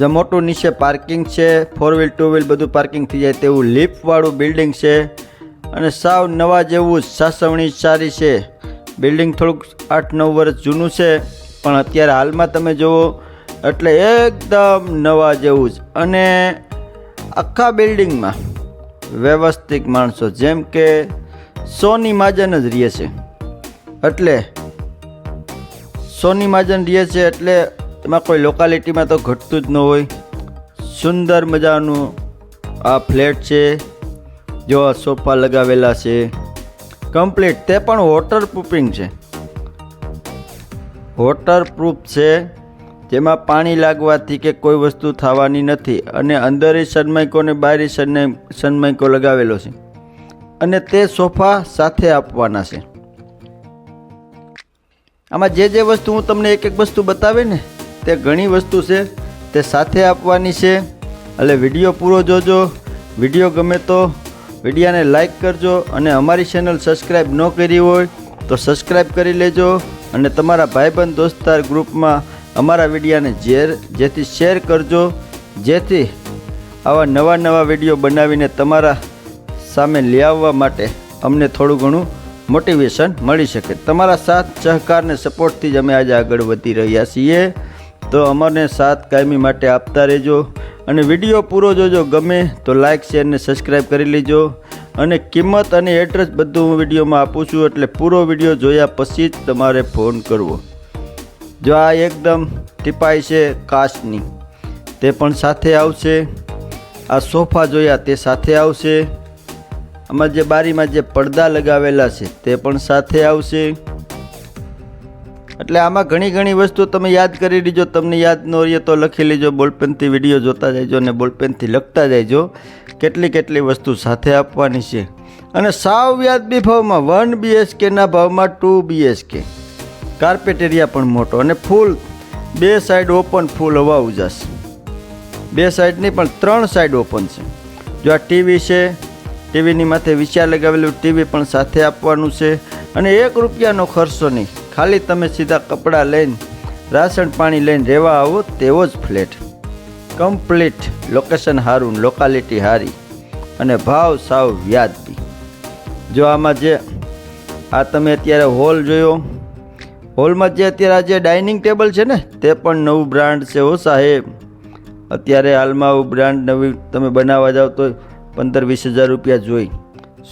જે મોટું નીચે પાર્કિંગ છે ફોર વ્હીલ ટુ વ્હીલ બધું પાર્કિંગ થઈ જાય તેવું લિફ્ટવાળું બિલ્ડિંગ છે. અને સાવ નવા જેવું સાસવણી સારી છે. બિલ્ડિંગ થોડુંક આઠ નવ વર્ષ જૂનું છે, પણ અત્યારે હાલમાં તમે જુઓ એટલે એકદમ નવા જેવું જ. અને આખા બિલ્ડિંગમાં વ્યવસ્થિત માણસો, જેમ કે સોની માજન જ રહે છે. એટલે સોની મહાજન રહે છે એટલે એમાં કોઈ લોકાલિટીમાં તો ઘટતું જ ન હોય. સુંદર મજાનું આ ફ્લેટ છે. જો આ સોફા લગાવેલા છે. કમ્પ્લીટ તે પણ વોટર પ્રૂફિંગ છે. વોટર પ્રૂફ છે. જેમાં પાણી લાગવાથી કે કોઈ વસ્તુ થવાની નથી અને અંદરે સનમાઇકો અને બહાર સનમાઇકો લગાવેલો છે. અને તે સોફા સાથે આપવાના છે. આમાં જે જે વસ્તુ હું તમને એક એક વસ્તુ બતાવે ને તે ઘણી વસ્તુ છે, તે સાથે આપવાની છે. એટલે વીડિયો પૂરો જોજો. વીડિયો ગમે તો વિડીયાને લાઈક કરજો અને અમારી ચેનલ સબસ્ક્રાઈબ ન કરી હોય તો સબસ્ક્રાઈબ કરી લેજો અને તમારા ભાઈબંધ દોસ્તાર ગ્રુપમાં અમારા વિડીયાને ઝેર જેથી શેર કરજો. જેથી આવા નવા નવા વીડિયો બનાવીને તમારા સામે લઈ આવવા માટે અમને થોડું ઘણું મોટિવેશન મળી શકે. તમારા સાથ સહકાર અને સપોર્ટથી જ અમે આજે આગળ વધી રહ્યા છીએ. તો અમને સાથ કાયમી માટે આપતા રહેજો અને વીડિયો પૂરો જોજો ગમે તો લાઇક શેર ને સબસ્ક્રાઈબ કરી લેજો. અને કિંમત અને એડ્રેસ બધું હું વિડીયોમાં આપું છું, એટલે પૂરો વીડિયો જોયા પછી જ તમારે ફોન કરવો. જો આ એકદમ ટીપાઈ છે કાચની, તે પણ સાથે આવશે. આ સોફા જોયા તે સાથે આવશે. આમાં જે બારીમાં જે પડદા લગાવેલા છે તે પણ સાથે આવશે. એટલે આમાં ઘણી ઘણી વસ્તુ તમે યાદ કરી લીજો, તમને યાદ ન રહીએ તો લખી લેજો, બોલપેનથી વીડિયો જોતા જઈજો અને બોલપેનથી લખતા જાયજો. કેટલી કેટલી વસ્તુ સાથે આપવાની છે. અને સાવ વ્યાજબી ભાવમાં, વન બીએચકેના ભાવમાં ટુ બીએચકે કાર્પેટ એરિયા પણ મોટો અને ફૂલ, બે સાઈડ ઓપન ફૂલ હવા ઉજાસ. બે સાઈડની પણ ત્રણ સાઈડ ઓપન છે. જો આ ટીવી છે, ટીવીની માથે વિચાર લગાવેલું ટીવી પણ સાથે આપવાનું છે. અને એક રૂપિયાનો ખર્ચો નહીં. ખાલી તમે સીધા કપડાં લઈને, રાશન પાણી લઈને રહેવા આવો, તેવો જ ફ્લેટ. કમ્પ્લીટ લોકેશન સારું લોકાલિટી સારી અને ભાવ સાવ વ્યાજબી. જો આમાં જે, આ તમે અત્યારે હોલ જોયો હોલમાં જે અત્યારે આ જે ડાઇનિંગ ટેબલ છે ને, તે પણ નવું બ્રાન્ડ છે હો સાહેબ. અત્યારે હાલમાં આવું બ્રાન્ડ નવી તમે બનાવવા જાઓ તો પંદર વીસ હજાર રૂપિયા જોઈ.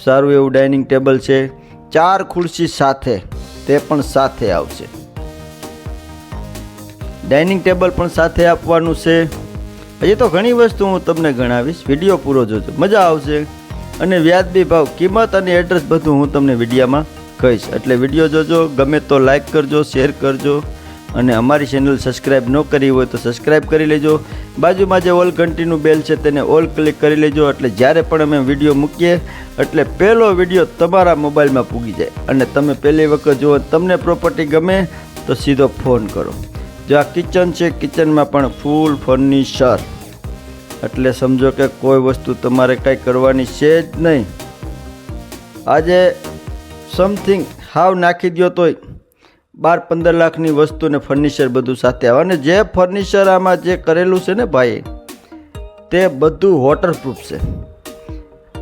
સારું એવું ડાઇનિંગ ટેબલ છે. ચાર ખુરશી સાથે. તે પણ સાથે આવશે. ડાઇનિંગ ટેબલ પણ સાથે આપવાનું છે. હજી તો ઘણી વસ્તુ હું તમને ગણાવીશ. વીડિયો પૂરો જોજો. મજા આવશે. અને વ્યાજબી ભાવ, કિંમત અને એડ્રેસ બધું હું તમને વિડીયામાં કહીશ. એટલે વીડિયો જોજો, ગમે તો લાઈક કરજો શેર કરજો. અને અમારી ચેનલ સબસ્ક્રાઈબ ન કરી હોય તો સબસ્ક્રાઈબ કરી લેજો. બાજુમાં જે ઓલ ઘંટીનું બેલ છે તેને ઓલ ક્લિક કરી લેજો. એટલે જ્યારે પણ અમે વીડિયો મૂકીએ, એટલે પહેલો વીડિયો તમારા મોબાઈલમાં પૂગી જાય. અને તમે પહેલી વખત જુઓ તમને પ્રોપર્ટી ગમે, તો સીધો ફોન કરો. જો આ કિચન છે કિચનમાં પણ ફૂલ ફર્નિચર એટલે સમજો કે કોઈ વસ્તુ તમારે કાંઈ કરવાની છે જ નહીં. આજે સમથિંગ હાવ નાખી દો તોય. બાર પંદર લાખની વસ્તુ ને ફર્નિચર બધું સાથે આવે. અને જે ફર્નિચર આમાં જે કરેલું છે ને ભાઈ, તે બધું વોટરપ્રૂફ છે.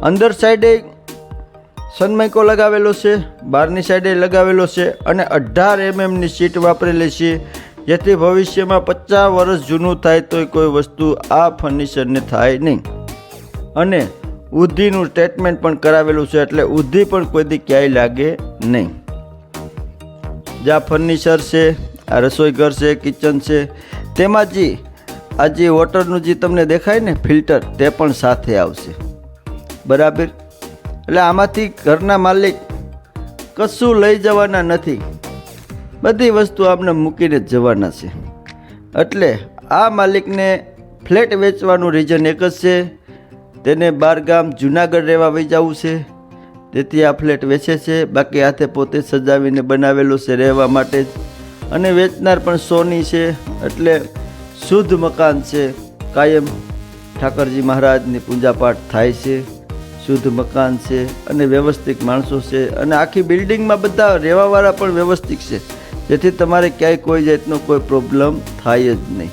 અંદર સાઈડે સનમાઇકો લગાવેલો છે, બહારની સાઈડે લગાવેલો છે અને અઢાર એમએમની સીટ વાપરેલી છે. જેથી ભવિષ્યમાં પચાસ વર્ષ જૂનું થાય તોય કોઈ વસ્તુ આ ફર્નિચરને થાય નહીં. અને ઉધીનું સ્ટેટમેન્ટ પણ કરાવેલું છે, એટલે ઉધી પણ કોઈ દી ક્યાંય લાગે નહીં. જ્યાં ફર્નિચર છે, આ રસોઈ ઘર છે કિચન છે, તેમાં જે આ જે વોટરનું જે તમને દેખાય ને ફિલ્ટર તે પણ સાથે આવશે. બરાબર? એટલે આમાંથી ઘરના માલિક કશું લઈ જવાના નથી. બધી વસ્તુ આપણે મૂકીને જ જવાના છે. એટલે આ માલિકને ફ્લેટ વેચવાનું રીઝન એક જ છે. તેને બહાર ગામ જુનાગઢ રહેવા વહી જવું છે. તેથી આ ફ્લેટ વેચે છે. બાકી હાથે પોતે સજાવીને બનાવેલો છે રહેવા માટે જ. અને વેચનાર પણ સોની છે, એટલે શુદ્ધ મકાન છે. કાયમ ઠાકરજી મહારાજની પૂજાપાઠ થાય છે. શુદ્ધ મકાન છે અને વ્યવસ્થિત માણસો છે. અને આખી બિલ્ડિંગમાં બધા રહેવાવાળા પણ વ્યવસ્થિત છે. જેથી તમારે ક્યાંય કોઈ જાતનો કોઈ પ્રોબ્લેમ થાય જ નહીં.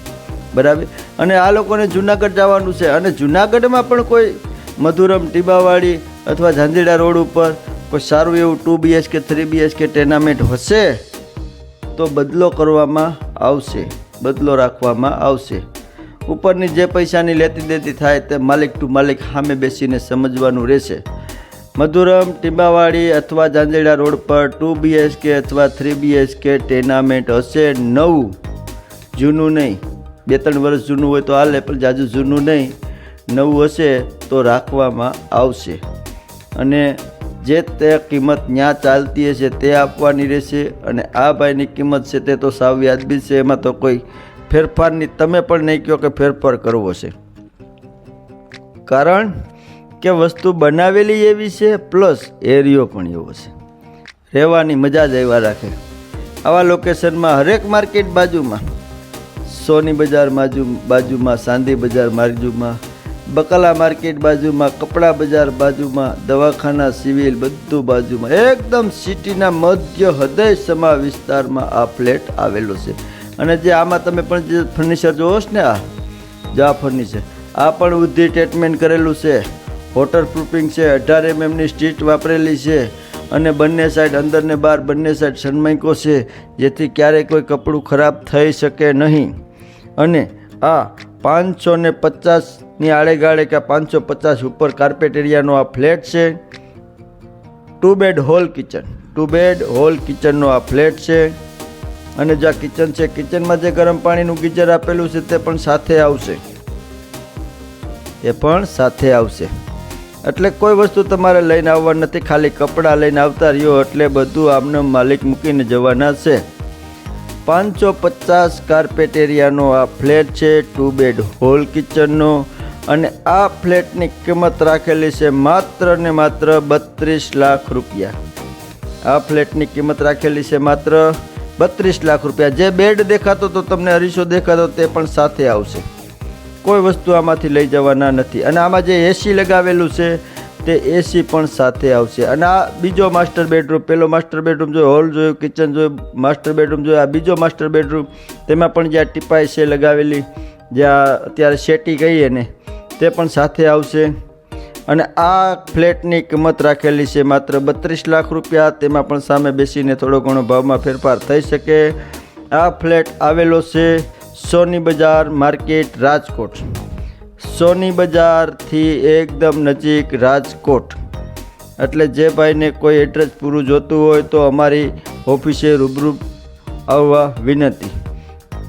બરાબર? અને આ લોકોને જુનાગઢ જવાનું છે. અને જુનાગઢમાં પણ કોઈ મધુરમ, ટીબાવાડી અથવા ઝાંઝીડા રોડ ઉપર કોઈ સારું એવું two BHK, three BHK tenement હશે તો બદલો કરવામાં આવશે, બદલો રાખવામાં આવશે. ઉપરની જે પૈસાની લેતી દેતી થાય તે માલિક ટુ માલિક સામે બેસીને સમજવાનું રહેશે. મધુરમ, ટીંબાવાડી અથવા જાંજેડા રોડ પર ટુ બીએચકે અથવા થ્રી બીએચકે ટેનામેન્ટ હશે નવું. જૂનું નહીં. બે ત્રણ વર્ષ જૂનું હોય તો હાલે, પણ જાજુ જૂનું નહીં. નવું હશે તો રાખવામાં આવશે. અને જે તે કિંમત ત્યાં ચાલતી હશે તે આપવાની રહેશે અને આ ભાઈની કિંમત છે તે તો સાવ વ્યાજબી છે, એમાં તો કોઈ ફેરફારની તમે પણ નહીં કહો કે ફેરફાર કરવો છે. કારણ કે વસ્તુ બનાવેલી એવી છે પ્લસ એરિયો પણ એવો છે. રહેવાની મજા જ એવા રાખે. આવા લોકેશનમાં હરેક માર્કેટ બાજુમાં, સોની બજાર બાજુ બાજુમાં, સાંદી બજાર બાજુમાં બકલા માર્કેટ બાજુમાં, કપડા બજાર બાજુમાં, દવાખાના, સિવિલ બધું બાજુમાં. એકદમ સિટીના મધ્ય હૃદય સમા વિસ્તારમાં આ ફ્લેટ આવેલો છે. અને જે આમાં તમે પણ જે ફર્નિચર જોવો છો ને આ, જો આ ફર્નિચર, આ પણ બુદ્ધિ ટ્રીટમેન્ટ કરેલું છે. વોટર પ્રૂફિંગ છે, અઢાર એમએમની સ્ટ્રીટ વાપરેલી છે. અને બંને સાઈડ અંદર ને બહાર બંને સાઈડ સન્માઈકો છે, જેથી ક્યારેય કોઈ કપડું ખરાબ થઈ શકે નહીં. અને આ પાંચસો ને પચાસની આડેગાળે કે પાંચસો પચાસ ઉપર કાર્પેટ એરિયાનો આ ફ્લેટ છે. Two bed hall kitchen two bed hall કિચનનો આ ફ્લેટ છે. અને જ્યાં કિચન છે કિચનમાં જે ગરમ પાણીનું ગીઝર આપેલું છે, તે પણ સાથે આવશે. એ પણ સાથે આવશે. એટલે કોઈ વસ્તુ તમારે લઈને આવવા નથી, ખાલી કપડાં લઈને આવતા રહ્યો એટલે બધું આમને માલિક મૂકીને જવાના છે. પાંચસો પચાસ કાર્પેટ એરિયાનો આ ફ્લેટ છે ટુ બેડ હોલ કિચનનો અને આ ફ્લેટની કિંમત રાખેલી છે માત્ર ને માત્ર બત્રીસ લાખ રૂપિયા. આ ફ્લેટની કિંમત રાખેલી છે માત્ર બત્રીસ લાખ રૂપિયા. જે બેડ દેખાતો તો તમને અરીસો દેખાતો તે પણ સાથે આવશે. કોઈ વસ્તુ આમાંથી લઈ જવાના નથી. અને આમાં જે એસી લગાવેલું છે તે એસી પણ સાથે આવશે. અને આ બીજો માસ્ટર બેડરૂમ, પેલો માસ્ટર બેડરૂમ જોયો, હોલ જોયું, કિચન જોયું, માસ્ટર બેડરૂમ જોયું, આ બીજો માસ્ટર બેડરૂમ, તેમાં પણ જ્યાં ટીપાઈ છે લગાવેલી, જ્યાં અત્યારે શેટી કહીએ ને તે પણ સાથે આવશે. અને આ ફ્લેટની કિંમત રાખેલી છે માત્ર બત્રીસ લાખ રૂપિયા. તેમાં પણ સામે બેસીને થોડો ઘણો ભાવમાં ફેરફાર થઈ શકે. આ ફ્લેટ આવેલો છે સોની બજાર માર્કેટ રાજકોટ. સોની બજારથી એકદમ નજીક રાજકોટ. એટલે જે ભાઈને કોઈ એડ્રેસ પૂરું જોતું હોય તો અમારી ઓફિસે રૂબરૂ આવવા વિનંતી.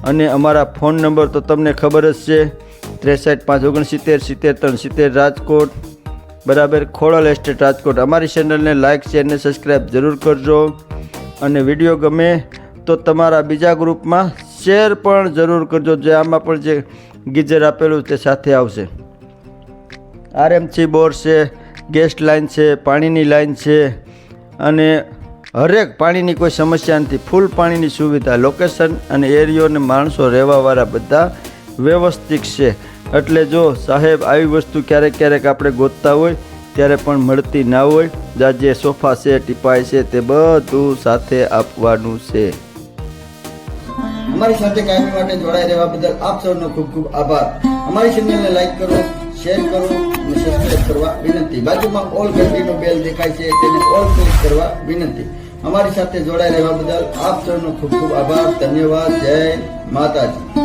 અને અમારા ફોન નંબર તો તમને ખબર જ છે. ત્રેસઠ, પાંચ, ઓગણસિત્તેર, સિત્તેર, ત્રણ, સિત્તેર, રાજકોટ, બરાબર, ખોડલ એસ્ટેટ રાજકોટ. અમારી ચેનલને લાઇક શેર અને સબસ્ક્રાઈબ જરૂર કરજો. અને વીડિયો ગમે તો તમારા બીજા ગ્રુપમાં શેર પણ જરૂર કરજો, જે આમાં પણ જે ગીઝર આપેલું તે સાથે આવશે. આરએમસી બોર છે ગેસ લાઇન છે, પાણીની લાઇન છે, અને હરેક પાણીની કોઈ સમસ્યા નથી. ફૂલ પાણીની સુવિધા લોકેશન અને એરિયો અને માણસો રહેવાવાળા બધા વ્યવસ્થિત છે. એટલે જો સાહેબ આવી વસ્તુ ક્યારેક ક્યારેક આપણે ગોતતા હોય, ત્યારે પણ મળતી ના હોય જા જે સોફા છે ટીપાય છે તે બધું સાથે આપવાનું છે. અમારી સાથે કાયમી માટે જોડાઈ રહેવા બદલ આપ સૌનો ખૂબ ખૂબ આભાર. અમારી ચેનલને લાઈક કરો, શેર કરો અને સબસ્ક્રાઇબ કરવા વિનંતી. બાજુમાં ઓલ ઘંટીનો બેલ દેખાય છે તેને ઓલ ક્લિક કરવા વિનંતી. અમારી સાથે જોડાઈ રહેવા બદલ આપ સૌનો ખૂબ ખૂબ આભાર. ધન્યવાદ. જય માતાજી.